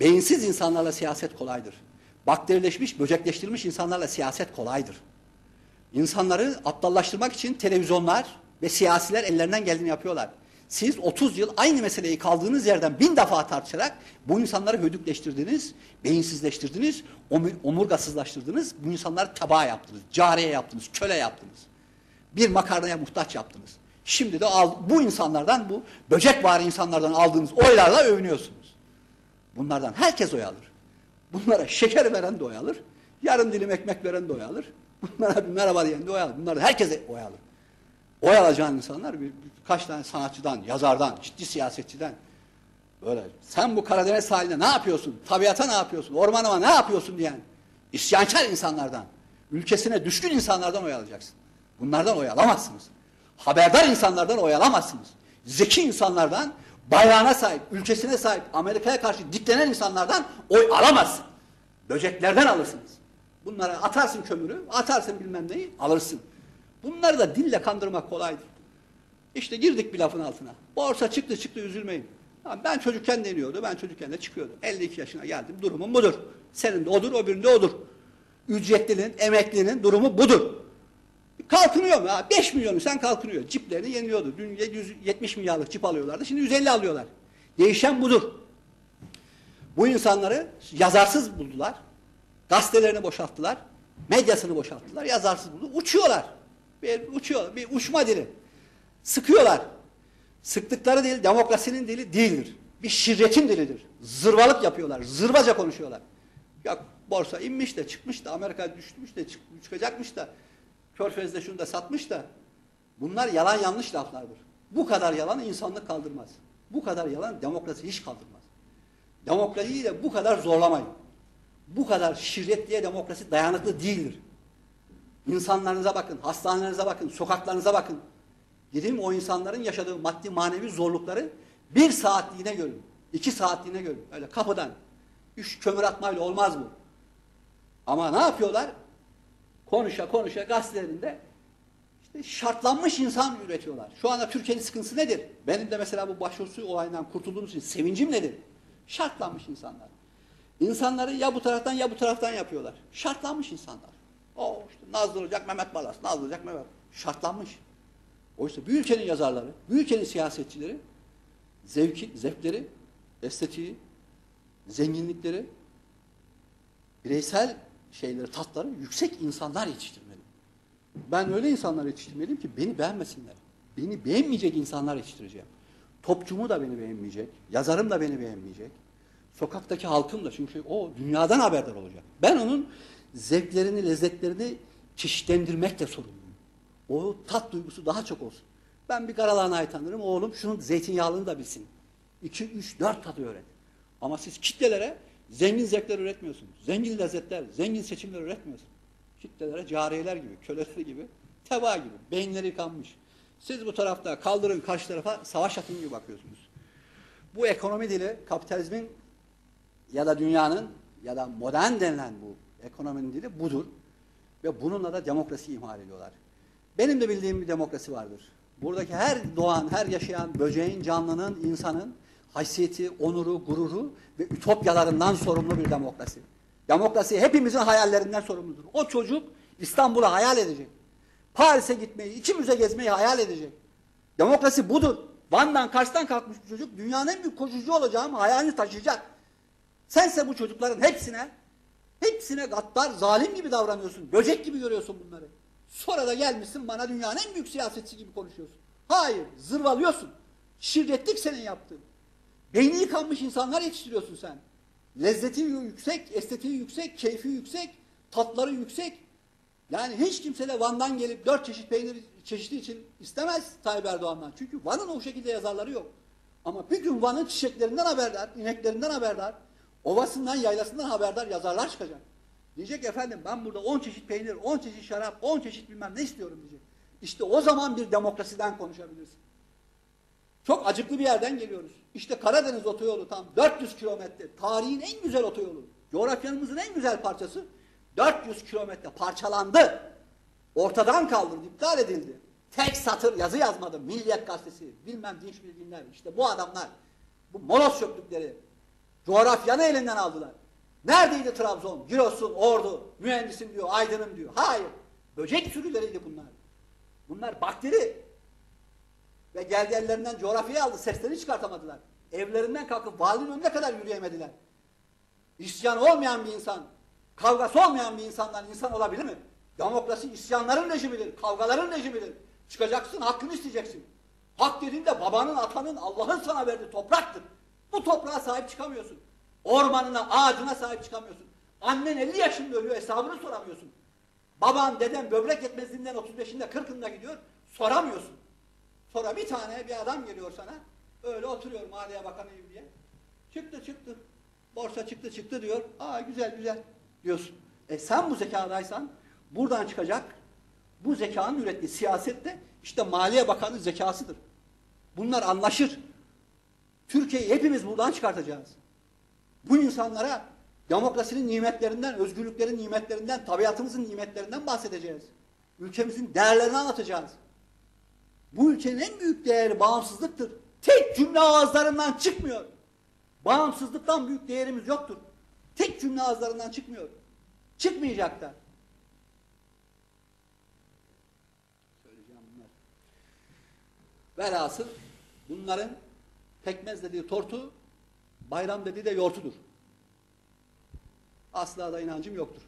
Beyinsiz insanlarla siyaset kolaydır. Bakterileşmiş, böcekleştirilmiş insanlarla siyaset kolaydır. İnsanları aptallaştırmak için televizyonlar ve siyasiler ellerinden geldiğini yapıyorlar. Siz 30 yıl aynı meseleyi kaldığınız yerden bin defa tartışarak bu insanları hödükleştirdiniz, beyinsizleştirdiniz, omurgasızlaştırdınız, bu insanları taba yaptınız, cariye yaptınız, köle yaptınız. Bir makarnaya muhtaç yaptınız. Şimdi de bu insanlardan, bu böcek var insanlardan aldığınız oylarla övünüyorsunuz. Bunlardan herkes oy alır. Bunlara şeker veren de oy alır, yarım dilim ekmek veren de oy alır, bunlara bir merhaba diyen de oy alır. Bunlar herkese oy alır. Oy alacağın insanlar bir, birkaç tane sanatçıdan, yazardan, ciddi siyasetçiden böyle sen bu Karadeniz sahilinde ne yapıyorsun? Tabiata ne yapıyorsun? Ormanıma ne yapıyorsun diyen isyankar insanlardan, ülkesine düşkün insanlardan oy alacaksın. Bunlardan oy alamazsınız. Haberdar insanlardan oy alamazsınız. Zeki insanlardan, bayrağına sahip, ülkesine sahip, Amerika'ya karşı diklenen insanlardan oy alamazsın. Böceklerden alırsınız. Bunlara atarsın kömürü, atarsın bilmem neyi, alırsın. Bunları da dille kandırmak kolaydır. İşte girdik bir lafın altına. Borsa çıktı çıktı üzülmeyin. Ben çocukken deniyordu, ben çocukken de çıkıyordu. 52 yaşına geldim, durumum budur. Senin de odur, öbürünün de odur. Ücretlinin, emeklinin durumu budur. Kalkınıyor mu? 5 milyonu sen kalkınıyor. Ciplerini yeniliyordu. Dün 770 milyarlık cip alıyorlardı, şimdi 150 alıyorlar. Değişen budur. Bu insanları yazarsız buldular. Gazetelerini boşalttılar. Medyasını boşalttılar. Yazarsız buldu. Uçuyorlar. Bir uçuyor, bir uçma dili. Sıkıyorlar. Sıktıkları dil demokrasinin dili değildir. Bir şirretin dilidir. Zırvalık yapıyorlar. Zırvaca konuşuyorlar. Ya borsa inmiş de çıkmış da Amerika düşmüş de çıkacakmış da Körfez'de şunu da satmış da bunlar yalan yanlış laflardır. Bu kadar yalan insanlık kaldırmaz. Bu kadar yalan demokrasi hiç kaldırmaz. Demokrasiyi de bu kadar zorlamayın. Bu kadar şirret diye demokrasi dayanıklı değildir. İnsanlarınıza bakın, hastanelerinize bakın, sokaklarınıza bakın. Gidin o insanların yaşadığı maddi manevi zorlukları bir saatliğine görün. iki saatliğine görün. Öyle kapıdan. Üç kömür atmayla olmaz bu. Ama ne yapıyorlar? Konuşa konuşa gazetelerinde işte şartlanmış insan üretiyorlar. Şu anda Türkiye'nin sıkıntısı nedir? Benim de mesela bu başvurusu olayından kurtulduğumuz için sevincim nedir? Şartlanmış insanlar. İnsanları ya bu taraftan ya bu taraftan yapıyorlar. Şartlanmış insanlar. O işte Nazlı olacak Mehmet Balas, Nazlı olacak Mehmet. Şartlanmış. Oysa bir ülkenin yazarları, bir ülkenin siyasetçileri zevki, zevkleri, estetiği, zenginlikleri, bireysel şeyleri, tatları yüksek insanlar yetiştirmeli. Ben öyle insanlar yetiştirmeliyim ki beni beğenmesinler. Beni beğenmeyecek insanlar yetiştireceğim. Topçumu da beni beğenmeyecek, yazarım da beni beğenmeyecek. Sokaktaki halkım da çünkü o dünyadan haberdar olacak. Ben onun zevklerini, lezzetlerini çeşitlendirmekle sorumluyum. O tat duygusu daha çok olsun. Ben bir karalahanayı tanırım, oğlum şunun zeytinyağlını da bilsin. İki, üç, dört tadı öğret. Ama siz kitlelere zengin zevkler üretmiyorsunuz. Zengin lezzetler, zengin seçimler üretmiyorsunuz. Kitlelere cariyeler gibi, köleler gibi, teba gibi, beyinleri yıkanmış. Siz bu tarafta kaldırın karşı tarafa savaş atın gibi bakıyorsunuz. Bu ekonomi dili kapitalizmin ya da dünyanın ya da modern denilen bu ekonominin dili budur. Ve bununla da demokrasi ihmal ediyorlar. Benim de bildiğim bir demokrasi vardır. Buradaki her doğan, her yaşayan böceğin, canlının, insanın haysiyeti, onuru, gururu ve ütopyalarından sorumlu bir demokrasi. Demokrasi hepimizin hayallerinden sorumludur. O çocuk İstanbul'a hayal edecek. Paris'e gitmeyi, iki müze gezmeyi hayal edecek. Demokrasi budur. Van'dan, Kars'tan kalkmış bir çocuk dünyanın en büyük koşucu olacağım hayalini taşıyacak. Sense bu çocukların hepsine hepsine gaddar, zalim gibi davranıyorsun. Böcek gibi görüyorsun bunları. Sonra da gelmişsin bana dünyanın en büyük siyasetçi gibi konuşuyorsun. Hayır, zırvalıyorsun. Şirretlik senin yaptığın. Beyni yıkanmış insanlar yetiştiriyorsun sen. Lezzeti yüksek, estetiği yüksek, keyfi yüksek, tatları yüksek. Yani hiç kimse de Van'dan gelip dört çeşit peynir çeşidi için istemez Tayyip Erdoğan'dan. Çünkü Van'ın o şekilde yazarları yok. Ama bir gün Van'ın çiçeklerinden haberdar, ineklerinden haberdar, ovasından, yaylasından haberdar yazarlar çıkacak. Diyecek efendim ben burada 10 çeşit peynir, 10 çeşit şarap, 10 çeşit bilmem ne istiyorum diyecek. İşte o zaman bir demokrasiden konuşabilirsin. Çok acıklı bir yerden geliyoruz. İşte Karadeniz otoyolu tam 400 kilometre. Tarihin en güzel otoyolu. Coğrafyamızın en güzel parçası 400 kilometre parçalandı. Ortadan kaldırıldı, iptal edildi. Tek satır yazı yazmadı. Milliyet gazetesi, bilmem dinç bilginler. İşte bu adamlar, bu molos çöplükleri, Coğrafyanı elinden aldılar. Neredeydi Trabzon, Giresun, Ordu, mühendisim diyor, aydınım diyor. Hayır. Böcek sürüleriydi bunlar. Bunlar bakteri. Ve geldi ellerinden coğrafyayı aldı, seslerini çıkartamadılar. Evlerinden kalkıp valinin önüne kadar yürüyemediler. İsyan olmayan bir insan, kavgası olmayan bir insandan insan olabilir mi? Demokrasi isyanların rejimidir, kavgaların rejimidir. Çıkacaksın, hakkını isteyeceksin. Hak dediğinde babanın, atanın, Allah'ın sana verdiği topraktır. Bu toprağa sahip çıkamıyorsun. Ormanına, ağacına sahip çıkamıyorsun. Annen 50 yaşında ölüyor, hesabını soramıyorsun. Baban, deden böbrek yetmezliğinden 35'inde 40'ında gidiyor, soramıyorsun. Sonra bir tane bir adam geliyor sana, öyle oturuyor Maliye Bakanıyım diye. Çıktı çıktı, borsa çıktı çıktı diyor. Aa güzel güzel diyorsun. E sen bu zekadaysan buradan çıkacak, bu zekanın ürettiği siyasette işte Maliye Bakanı zekasıdır. Bunlar anlaşır. Türkiye'yi hepimiz buradan çıkartacağız. Bu insanlara demokrasinin nimetlerinden, özgürlüklerin nimetlerinden, tabiatımızın nimetlerinden bahsedeceğiz. Ülkemizin değerlerini anlatacağız. Bu ülkenin en büyük değeri bağımsızlıktır. Tek cümle ağızlarından çıkmıyor. Bağımsızlıktan büyük değerimiz yoktur. Tek cümle ağızlarından çıkmıyor. Çıkmayacak da. Söyleyeceğim bunlar. Velhasıl bunların pekmez dediği tortu, bayram dediği de yortudur. Asla da inancım yoktur.